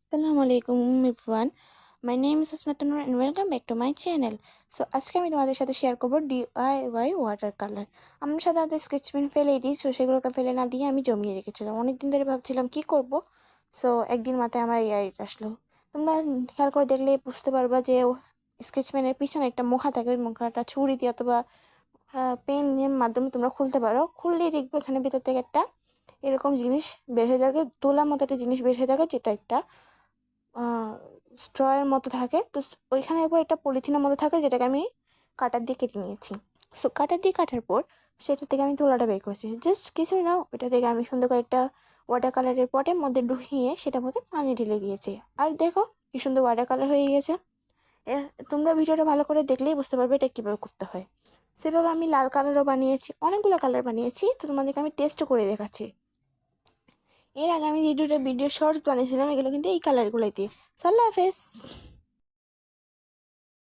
আসসালামু আলাইকুম everyone my name is Asnatunur and welcome back to my channel so আজকে আমি তোমাদের সাথে শেয়ার করব ডিআইওয়াই ওয়াটার কালার আমরা সাধারণত স্কেচ পেন ফেলে দিই সো সেগুলোকে ফেলে না দিয়ে আমি জমিয়ে রেখেছিলাম। অনেক দিন ধরে ভাবছিলাম কি করব সো একদিন মাথায় আমার এই আইডিয়া আসলো। তোমরা খেয়াল করে দেখলে বুঝতে পারবা যে স্কেচ পেনের পিছনে একটা মুখা থাকে, ওই মুখাটা ছুরি দিয়ে অথবা পেনের মাধ্যমে তোমরা খুলতে পারো। খুললেই দেখবে এখানে ভিতর থেকে একটা এরকম জিনিস বের হয়ে থাকে, তোলার মতো একটা জিনিস বের হয়ে থাকে যেটা একটা স্ট্রয়ের মতো থাকে। তো ওইখানের উপর একটা পলিথিনের মতো থাকে যেটাকে আমি কাটার দিয়ে কেটে নিয়েছি। সো কাটার দিয়ে কাটার পর সেটা থেকে আমি তোলাটা বের করেছি। জাস্ট কিছুই না ওটা থেকে আমি সুন্দর করে একটা ওয়াটার কালারের পটের মধ্যে ঢুকিয়ে সেটার মধ্যে পানি ঢেলে দিয়েছি। আর দেখো, কি সুন্দর ওয়াটার কালার হয়ে গেছে তোমরা ভিডিওটা ভালো করে দেখলেই বুঝতে পারবে এটা কীভাবে করতে হয়। সেভাবে আমি লাল কালারও বানিয়েছি, অনেকগুলো কালার বানিয়েছি। তো তোমাদেরকে আমি টেস্টও করে দেখাচ্ছি। এর আগে আমি দুটো ভিডিও শর্টস বানিয়েছিলাম এগুলো কিন্তু এই কালারগুলোই দিয়ে। সাল্লা হাফেজ।